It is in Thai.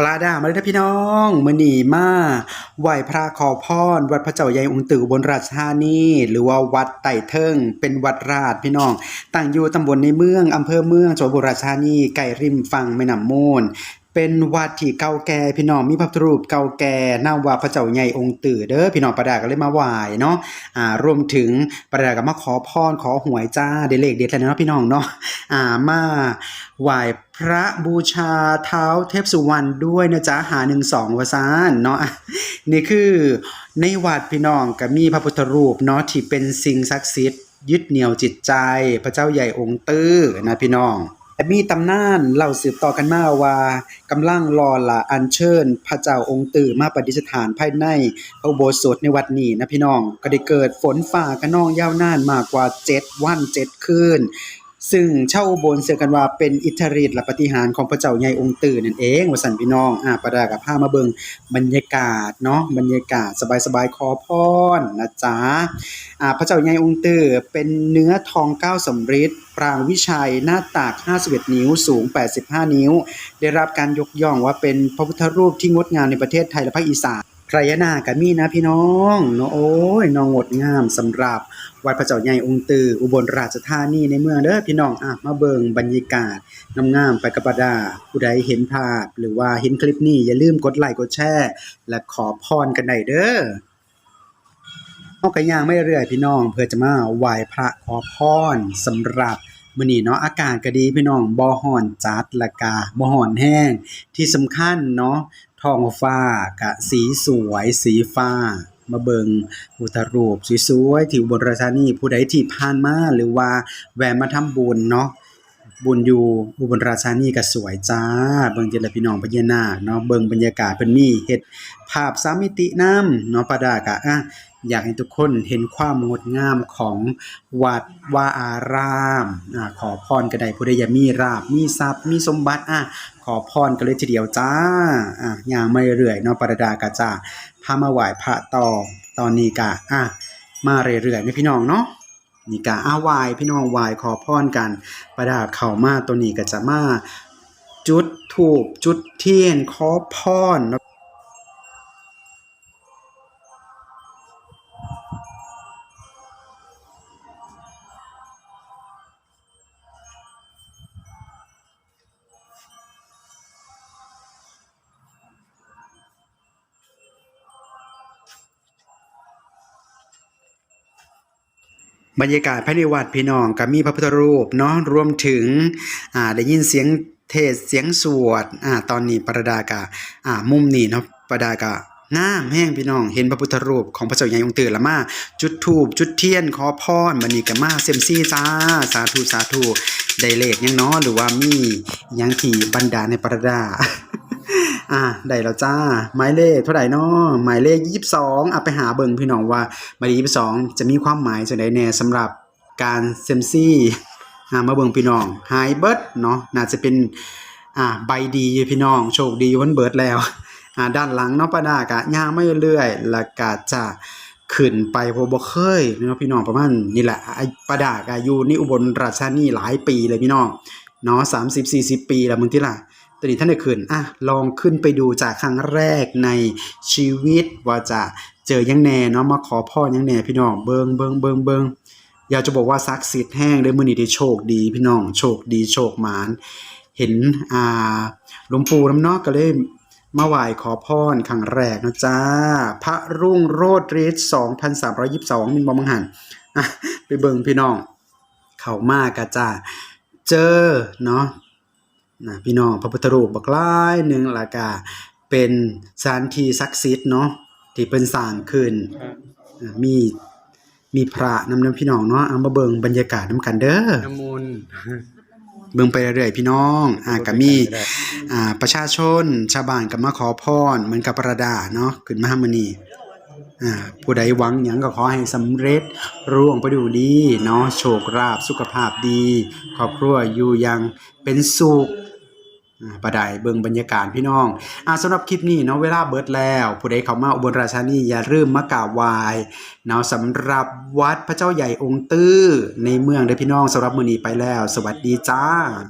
ปลาด่ามาเลยนะพี่น้องมือหนีมาไหวพระขอพร วัดพระเจ้าใหญ่องค์ตื่อบนราชธานีหรือว่าวัดไต่เทิง เป็นวัดราชพี่น้อง ตั้งอยู่ตำบลในเมืองอำเภอเมืองจังหวัดราชธานีไก่ริมฝั่งแม่น้ำมูล เป็นวัดที่เก่าแก่พี่น้องมีพระพุทธรูปเก่าแก่น่าว่าพระเจ้าใหญ่องค์ตื่อเด้อพี่น้องประดาก็เลยมาไหว้เนาะอ่ารวมถึงประดาก็มาขอพรขอหวยจ้าเดเลขเด็ดแล้วเนาะพี่น้องเนาะอ่ามาไหว้พระบูชาเท้าเทพสุวรรณด้วยนะจ๊ะหาหนึ่งสองวสานเนาะนี่คือในวัดพี่น้องก็มีพระพุทธรูปเนาะที่เป็นสิ่งศักดิ์สิทธิ์ยึดเหนี่ยวจิตใจ พระเจ้าใหญ่องค์ตื้อนะพี่น้อง มีตำนานเล่าสืบต่อกันมาว่ากำลังรอละอัญเชิญ พระเจ้าองค์ตื่อมาประดิษฐานภายในพระอุโบสถในวัดนี้นะพี่น้อง ก็ได้เกิดฝนฝ่ากระนองยาวนานมากกว่า 7 วัน 7 คืน ซึ่งเช่าอุบลเสือกันว่าเป็นอิทธิฤทธิ์และปฏิหารของพระเจ้าใหญ่องค์ตื่นนั่นเองวสันพี่น้องอ่าประดากับผ้ามาเบิงบรรยากาศเนาะบรรยากาศสบายๆขอพรนะจ๊ะอ่าพระเจ้าใหญ่องค์ตื่อเป็นเนื้อทองเก้าสำริดปรางวิชัยหน้าตาก 51 นิ้ว สูง 85 นิ้ว ได้รับการยกย่องว่าเป็นพระพุทธรูปที่งดงามในประเทศไทยและภาคอีสาน ไรยนากับมีนะพี่น้องเนาะโอ้ยน้องงดงามสำหรับวัดพระเจ้าใหญ่องค์ตืออุบลราชธานีในเมืองเด้อพี่น้องอะมาเบิงบรรยากาศงามๆไปกับปดาผู้ใดเห็นภาพ หรือว่าเห็นคลิปนี้อย่าลืมกดไลค์กดแชร์และขอพรกันได้เด้อเอากระย่างไม่เรื่อยพี่น้อง เพื่อจะมาไหว้พระขอพรสำหรับมื้อนี้เนาะอากาศก็ดีพี่น้องบ่ฮ้อนจัดละกาบ่ฮ้อนแห้งที่สำคัญเนาะ ท้องฟ้ากะสีสวยสีฟ้า มาเบิงอุตรูปสวยๆที่อุบลราชธานีผู้ใดที่ผ่านมาหรือว่าแวะมาทำบุญเนาะบุญอยู่อุบลราชธานีก็สวยจ้า เบิ่งเจริญพี่น้องพญานาคเนาะเบิ่งบรรยากาศเพิ่นมีเฮ็ดภาพสามมิตินำเนาะปาดากะอะ อยากให้ทุกคนเห็นความงดงามของวัดวาอารามอขอพรก็ได้ผู้ใดอยามีราบมีทรัพย์มีสมบัติอะขอพรกันเลยทีเดียวจ้าอะย่างไม่เรื่อยเนาะปาดากะจ้าพามาไหว้พระต่อตอนนี้กะอะมาเรื่อยๆนะพี่น้องเนาะนี่กะอาไหวพี่น้องไหวขอพรกัน ประดาเข้ามาตัวนี้ก็จะมาจุดถูกจุดเทียนขอพร บรรยากาศภายในวัดพี่น้องก็มีพระพุทธรูปเนาะรวมถึงอ่าได้ยินเสียงเทศเสียงสวดอ่าตอนนี้ประดากะอ่ามุมนี้เนาะประดากะงามแห้งพี่น้องเห็นพระพุทธรูปของพระเจ้าใหญ่องตื่นละมาจุดธูปจุดเทียนขอพรบัดนี้ก็มาเซมซี่จ้าสาธุสาธุได้เลขยังเนาะหรือว่ามียังที่บรรดาในประดา อ่าได้แล้วจ้า หมายเลขเท่าไหร่นาะหมายเลขยี่สิบสองอะไปหาเบิ่งพี่น้องว่าหมายเลขยี่สิบสองจะมีความหมายจังไดแน่สำหรับการเซมซี่อ่ามาเบิ่งพี่น้องไฮเบิร์ดเนาะน่าจะเป็นอ่าใบดีพี่น้องโชคดีวันเบิร์ดแล้วอ่าด้านหลังเนาะป้าดากะย่างไม่เรื่อยแล้วก็จะขึ้นไปเพบเคยเนาะพี่น้องประมาณนี่แหละไอ้ป้าดากะอยู่นี่อุบลราชธานีหลายปีเลยพี่น้องเนาะสามสิบสี่สิบปีแล้วมึงที่ล่ะ ตอนนี้ท่านได้ขึ้นอะลองขึ้นไปดูจากครั้งแรกในชีวิตว่าจะเจอยังแน่เนาะมาขอพ่อยังแน่พี่น้องเบิงเบิงเบิงเบิงอยากจะบอกว่าซักซิดแห้งได้มือนี้ได้โชคดีพี่น้องโชคดีโชคหมานเห็นอ่าหลวงปู่น้ำนอกก็เลยมาไหว้ขอพรครั้งแรกนะจ้า พระรุ่งโรดฤทธิ์2,322มินบอมังหันอะไปเบิงพี่น้อง เข้ามากกะจ้า เจอเนาะ นะพี่น้องพระพุทธรูปบักหลายหนึ่งและกาเป็นสถานที่ศักดิ์สิทธิ์เนาะที่เป็นสร้างขึ้นอ่ามีมีพระนำนำพี่น้องเนาะเอามาเบิ่งบรรยากาศนำกันเด้อน้ำมูลเบิ่งไปเรื่อยๆพี่น้องอ่าก็มีอ่าประชาชนชาวบ้านก็มาขอพรเหมือนกับประดาเนาะขึ้นมามื้อนี้อ่าผู้ใดหวังหยังก็ขอให้สำเร็จร่วงไปดูดีเนาะโชคลาภสุขภาพดี ครอบครัวอยู่อยังเป็นสุขอ่า ประไดเบิ่งบรรยากาศพี่น้องอ่าสำหรับคลิปนี้เนาะเวลาเบิดแล้ว ผู้ใดเข้ามาอุบลราชานีอย่าลืมมากราบไหว้เนาะสำหรับวัดพระเจ้าใหญ่องค์ตื้อในเมืองเด้อพี่น้องสำหรับมื้อนี้ไปแล้ว สวัสดีจ้า